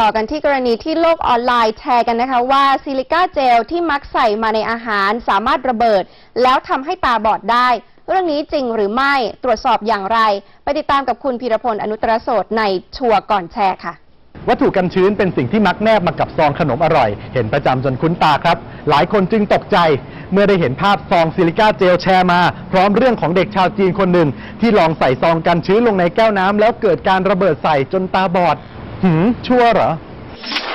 ต่อกันที่กรณีที่โลกออนไลน์แชร์กันนะคะว่าซิลิก้าเจลที่มักใส่มาในอาหารสามารถระเบิด แล้วทำให้ตาบอดได้ เรื่องนี้จริงหรือไม่ตรวจสอบอย่างไร ไปติดตามกับคุณพีรพลอนุตรโสดในชัวร์ก่อนแชร์ค่ะ วัตถุกันชื้นเป็นสิ่งที่มักแนบมากับซองขนมอร่อย เห็นประจำจนคุ้นตาครับ หลายคนจึงตกใจ เมื่อได้เห็นภาพซองซิลิก้าเจลแชร์มา พร้อมเรื่องของเด็กชาวจีนคนหนึ่ง ที่ลองใส่ซองกันชื้นลงในแก้วน้ำแล้วเกิดการระเบิดใส่จนตาบอด หืมชั่วเหรอ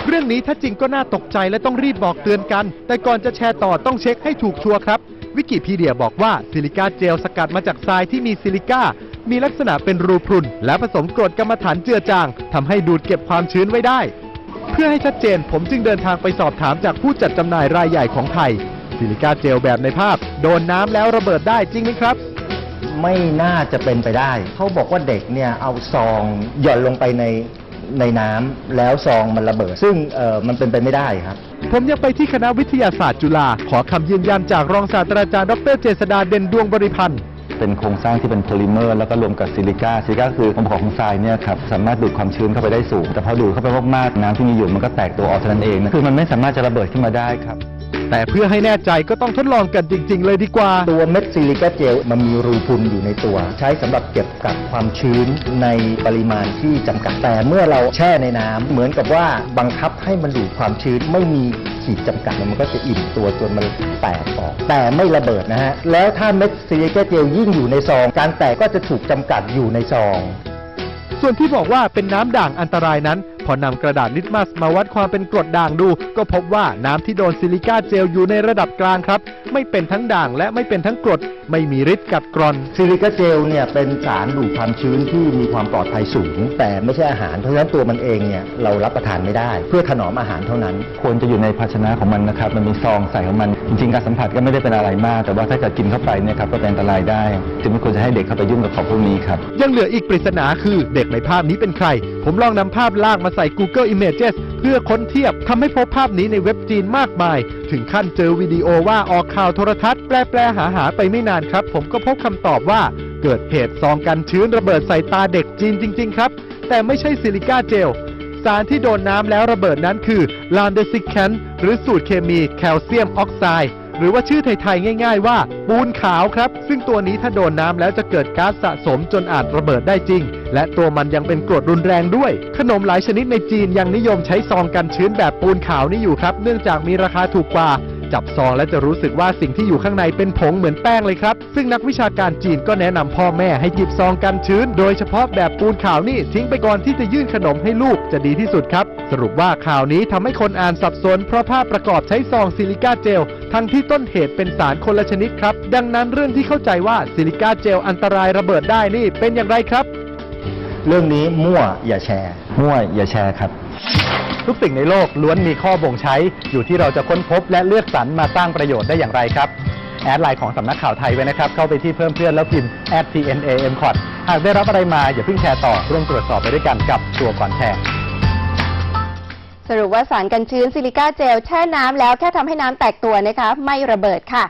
เรื่องนี้ถ้าจริงก็น่าตกใจและต้องรีบบอกเตือนกัน แต่ก่อนจะแชร์ต่อต้องเช็คให้ถูกชัวร์ครับ วิกิพีเดียบอกว่าซิลิก้าเจลสกัดมาจากทรายที่มีซิลิก้า มีลักษณะเป็นรูพรุน และผสมกรดกรรมฐานเจือจางทำให้ดูดเก็บความชื้นไว้ได้ เพื่อให้ชัดเจนผมจึงเดินทางไปสอบถามจากผู้จัดจำหน่ายรายใหญ่ของไทย ซิลิก้าเจลแบบในภาพ โดนน้ำแล้วระเบิดได้จริงไหมครับ ไม่น่าจะเป็นไปได้ เขาบอกว่าเด็กเนี่ยเอาซองหย่อนลงไปใน ในน้ำแล้วซองมันระเบิด ซึ่งเอ่อมันเป็นไปไม่ได้ครับ ผมยังไปที่คณะวิทยาศาสตร์จุฬาขอคำยืนยันจากรองศาสตราจารย์ดรเจษดาเด่นดวงบริพันธ์ เป็นโครงสร้างที่เป็นโพลิเมอร์แล้วก็รวมกับซิลิก้าซิลิก้าคือองค์ประกอบของทรายเนี่ยครับสามารถดูดความชื้นเข้าไปได้สูง แต่พอดูดเข้าไปมากๆน้ำที่มีอยู่มันก็แตกตัวออกเท่านั้นเองนะคือมันไม่สามารถจะระเบิดขึ้นมาได้ครับ แต่เพื่อให้แน่ใจก็ต้องทดลองกันจริง ๆ เลยดีกว่า ตัวเม็ดซิลิก้าเจลมันมีรูพุนอยู่ในตัว ใช้สำหรับเก็บกักความชื้นในปริมาณที่จำกัดแต่เมื่อเราแช่ในน้ำเหมือนกับว่าบังคับให้มันดูดความชื้นไม่มีขีดจำกัดมันก็จะอิ่มตัวจนมันแตกออก แต่ไม่ระเบิดนะฮะแล้วถ้าเม็ดซิลิก้าเจลยิ่งอยู่ในซอง การแตกก็จะถูกจำกัดอยู่ในซอง ส่วนที่บอกว่าเป็นน้ำด่างอันตรายนั้น พอนำกระดาษลิตมัสมาวัดความเป็นกรดด่างดู ก็พบว่าน้ำที่โดนซิลิก้าเจลอยู่ในระดับกลางครับ ไม่เป็นทั้งด่างและไม่เป็นทั้งกรด ไม่มีฤทธิ์กัดกร่อน ซิลิก้าเจลเนี่ยเป็นสารดูดความชื้นที่มีความปลอดภัยสูง แต่ไม่ใช่อาหารเพราะฉะนั้นตัวมันเองเนี่ยเรารับประทานไม่ได้ เพื่อถนอมอาหารเท่านั้น ควรจะอยู่ในภาชนะของมันนะครับมันมีซองใส่ของมัน จริงๆการสัมผัสก็ไม่ได้เป็นอะไรมาก แต่ว่าถ้าเกิดกินเข้าไปเนี่ยครับก็เป็นอันตรายได้จึงไม่ควรจะให้เด็กเข้าไปยุ่งกับของพวกนี้ครับยังเหลืออีกปริศนาคือเด็กในภาพนี้เป็นใคร ผมลองนำภาพลากมาใส่ Google Images เพื่อค้นเทียบทำให้พบภาพนี้ในเว็บจีนมากมาย ถึงขั้นเจอวิดีโอว่าออกข่าวโทรทัศน์แปลแปลหาหาไปไม่นานครับ ผมก็พบคำตอบว่า เกิดเหตุซองกันชื้นระเบิดใส่ตาเด็กจีนจริง ๆ ครับ แต่ไม่ใช่ซิลิก้าเจลสารที่โดนน้ำแล้วระเบิดนั้นคือลานเดซิแคนหรือสูตรเคมีแคลเซียมออกไซด์ หรือว่าชื่อไทยๆง่าย ๆ ว่า ปูนขาวครับ ซึ่งตัวนี้ถ้าโดนน้ำแล้วจะเกิดก๊าซสะสมจนอาจระเบิดได้จริง และตัวมันยังเป็นกรดรุนแรงด้วย ขนมหลายชนิดในจีนยังนิยมใช้ซองกันชื้นแบบปูนขาวนี่อยู่ครับ เนื่องจากมีราคาถูกกว่า จับซองและจะรู้สึกว่าสิ่งที่อยู่ข้างในเป็นผงเหมือนแป้งเลยครับ ซึ่งนักวิชาการจีนก็แนะนำพ่อแม่ให้หยิบซองกันชื้น โดยเฉพาะแบบปูนขาวนี่ทิ้งไปก่อนที่จะยื่นขนมให้ลูกจะดีที่สุดครับ สรุปว่าข่าวนี้ทำให้คนอ่านสับสน เพราะภาพประกอบใช้ซองซิลิก้าเจลทั้งที่ต้นเหตุเป็นสารคนละชนิดครับ ดังนั้นเรื่องที่เข้าใจว่าซิลิก้าเจลอันตรายระเบิดได้นี่เป็นอย่างไรครับ เรื่องนี้มั่วอย่าแชร์ มั่วอย่าแชร์ครับ ทุกสิ่งในโลกล้วนมีข้อบ่งใช้ อยู่ที่เราจะค้นพบและเลือกสรรมาสร้างประโยชน์ได้อย่างไรครับ แอดไลน์ของสำนักข่าวไทยไว้นะครับ เข้าไปที่เพิ่มเพื่อนแล้วพิมพ์ @tnamcot หากได้รับอะไรมาอย่าเพิ่งแชร์ต่อร่วมตรวจสอบไปด้วยกันกับตัวก่อนแชร์สรุปว่าสารกันชื้นซิลิก้าเจลแช่น้ำแล้วแค่ทำให้น้ำแตกตัวนะคะ ไม่ระเบิดค่ะ